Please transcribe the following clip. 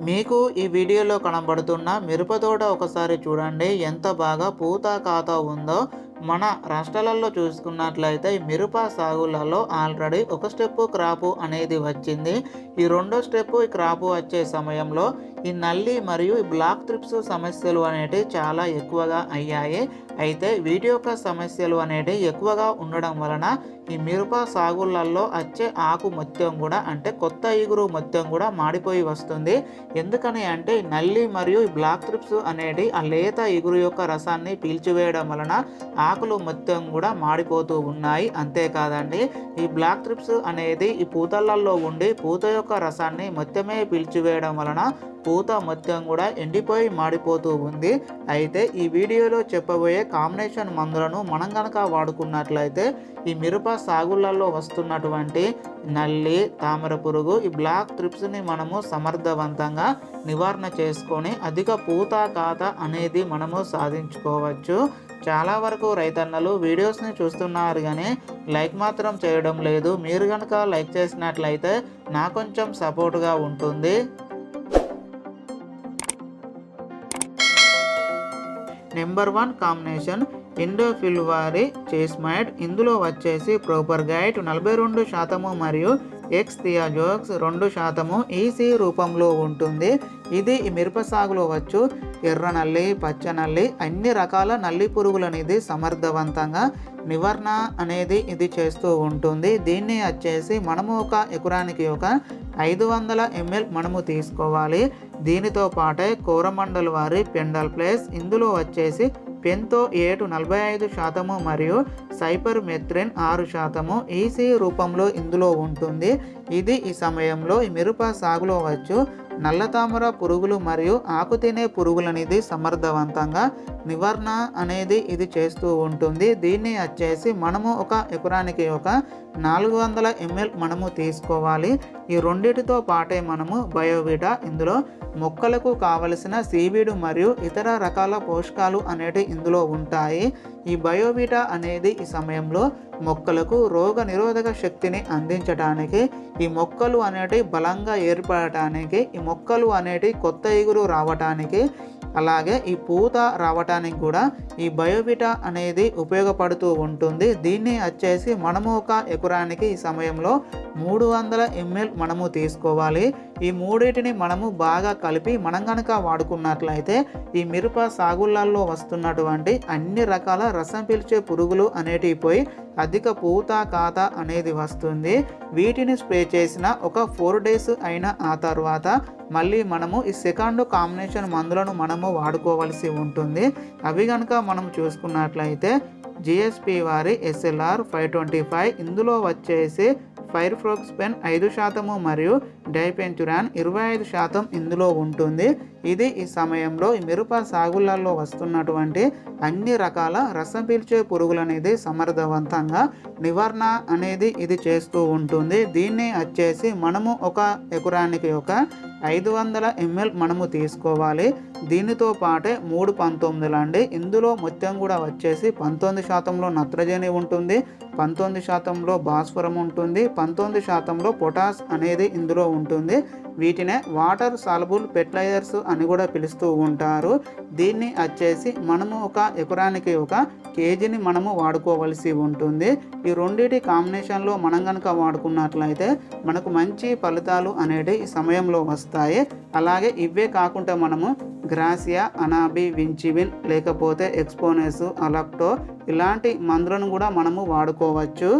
మీకు ఈ వీడియోలో కనబడుతున్న మిరపతోట ఒకసారి చూడండి. ఎంత బాగా పూత ఖాతా ఉందో. మన రాష్ట్రాలలో చూసుకున్నట్లయితే మిరప సాగులలో ఆల్రెడీ ఒక స్టెప్ క్రాపు అనేది వచ్చింది. ఈ రెండో స్టెప్ ఈ క్రాపు వచ్చే సమయంలో ఈ నల్లి మరియు ఈ బ్లాక్ త్రిప్స్ సమస్యలు అనేటివి చాలా ఎక్కువగా అయ్యాయి. అయితే వీటి యొక్క సమస్యలు అనేటివి ఎక్కువగా ఉండడం వలన ఈ మిరప సాగులలో వచ్చే ఆకు మొత్తం కూడా అంటే కొత్త ఇగురు మొత్తం కూడా మాడిపోయి వస్తుంది. ఎందుకని అంటే ఈ నల్లి మరియు ఈ బ్లాక్ త్రిప్స్ అనేటి ఆ లేత ఇగురు యొక్క రసాన్ని పీల్చివేయడం వలన ఆకులు మొత్తం కూడా మాడిపోతూ ఉన్నాయి. అంతేకాదండి ఈ బ్లాక్ త్రిప్స్ అనేది ఈ పూతలలో ఉండి పూత యొక్క రసాన్ని మొత్తమే పీల్చివేయడం వలన పూత మొత్తం కూడా ఎండిపోయి మాడిపోతూ ఉంది. అయితే ఈ వీడియోలో చెప్పబోయే కాంబినేషన్ మందులను మనం కనుక వాడుకున్నట్లయితే ఈ మిరప సాగులలో వస్తున్నటువంటి నల్లి తామర పురుగు ఈ బ్లాక్ త్రిప్స్ని మనము సమర్థవంతంగా నివారణ చేసుకొని అధిక పూత కాత అనేది మనము సాధించుకోవచ్చు. చాలా వరకు రైతన్నలు వీడియోస్ని చూస్తున్నారు కానీ లైక్ మాత్రం చేయడం లేదు. మీరు కనుక లైక్ చేసినట్లయితే నా కొంచెం సపోర్ట్గా ఉంటుంది. నెంబర్ వన్ కాంబినేషన్ ఇండోఫిల్ వారి చేస్మైట్ ఇందులో వచ్చేసి ప్రోపర్ గైడ్ నలభై రెండు శాతము మరియు ఎక్స్ థియాజోక్స్ రెండు శాతము ఈసీ రూపంలో ఉంటుంది. ఇది ఈ మిరప సాగులో వచ్చు. ఎర్ర నల్లి పచ్చ నల్లి అన్ని రకాల నల్లి పురుగులు అనేది సమర్థవంతంగా నివారణ అనేది ఇది చేస్తూ ఉంటుంది. దీన్ని వచ్చేసి మనము ఒక ఎకరానికి ఒక ఐదు వందల ఎంఎల్ మనము తీసుకోవాలి. దీనితో పాటే కోరమండల్ వారి పెండల్ ప్లేస్ ఇందులో వచ్చేసి పెన్తో ఏటు నలభై ఐదు శాతము మరియు సైపర్ మెత్రిన్ ఆరు శాతము ఈసీ రూపంలో ఇందులో ఉంటుంది. ఇది ఈ సమయంలో ఈ మిరప సాగులో వచ్చు. నల్లతామర పురుగులు మరియు ఆకు తినే పురుగులు అనేది సమర్థవంతంగా నివారణ అనేది ఇది చేస్తూ ఉంటుంది. దీన్ని వచ్చేసి మనము ఒక ఎకరానికి ఒక నాలుగు వందల ఎంఎల్ మనము తీసుకోవాలి. ఈ రెండిటితో పాటే మనము బయోవిటా ఇందులో మొక్కలకు కావలసిన సీవీడు మరియు ఇతర రకాల పోషకాలు అనేవి ఇందులో ఉంటాయి. ఈ బయోబీటా అనేది ఈ సమయంలో మొక్కలకు రోగ నిరోధక శక్తిని అందించడానికి ఈ మొక్కలు అనేటివి బలంగా ఏర్పడటానికి ఈ మొక్కలు అనేటివి కొత్త ఎగురు రావటానికి అలాగే ఈ పూత రావటానికి కూడా ఈ బయోవిటా అనేది ఉపయోగపడుతూ ఉంటుంది. దీన్ని వచ్చేసి మనము ఒక ఎకరానికి ఈ సమయంలో మూడు వందల ఎంఎల్ మనము తీసుకోవాలి. ఈ మూడింటిని మనము బాగా కలిపి మనం కనుక వాడుకున్నట్లయితే ఈ మిరప సాగుళ్ళల్లో వస్తున్నటువంటి అన్ని రకాల రసం పీల్చే పురుగులు అనేటివి పోయి అధిక పూత కాత అనేది వస్తుంది. వీటిని స్ప్రే చేసిన ఒక ఫోర్ డేస్ అయిన ఆ తర్వాత మళ్ళీ మనము ఈ సెకండ్ కాంబినేషన్ మందులను మనము వాడుకోవాల్సి ఉంటుంది. అవి కనుక మనం చూసుకున్నట్లయితే జిఎస్పి వారి ఎస్ఎల్ఆర్ ఫైవ్ ట్వంటీ ఫైవ్ ఇందులో వచ్చేసి ఫైర్ ఫ్రోక్స్ పెన్ ఐదు శాతము మరియు డైపెంచురాన్ ఇరవై ఐదు శాతం ఇందులో ఉంటుంది. ఇది ఈ సమయంలో ఈ మిరప సాగులలో వస్తున్నటువంటి అన్ని రకాల రసం పీల్చే పురుగులు అనేది సమర్థవంతంగా నివారణ అనేది ఇది చేస్తూ ఉంటుంది. దీన్ని వచ్చేసి మనము ఒక ఎకరానికి ఒక ఐదు వందల ఎంఎల్ మనము తీసుకోవాలి. దీనితో పాటే మూడు పంతొమ్మిదిలు అండి. ఇందులో మొత్తం కూడా వచ్చేసి పంతొమ్మిది శాతంలో నత్రజని ఉంటుంది పంతొమ్మిది శాతంలో భాస్వరం ఉంటుంది పంతొమ్మిది శాతంలో పొటాస్ అనేది ఇందులో ఉంటుంది. వీటినే వాటర్ సాలబుల్ ఫెర్టిలైజర్స్ అని కూడా పిలుస్తూ ఉంటారు. దీన్ని వచ్చేసి మనము ఒక ఎకరానికి ఒక కేజీని మనము వాడుకోవలసి ఉంటుంది. ఈ రెండింటి కాంబినేషన్లో మనం కనుక వాడుకున్నట్లయితే మనకు మంచి ఫలితాలు అనేవి ఈ సమయంలో వస్తాయి. అలాగే ఇవే కాకుండా మనము గ్రాసియా అనాబి వించివిన్ లేకపోతే ఎక్స్పోనెస్ అలక్టో ఇలాంటి మందులను కూడా మనము వాడుకోవచ్చు.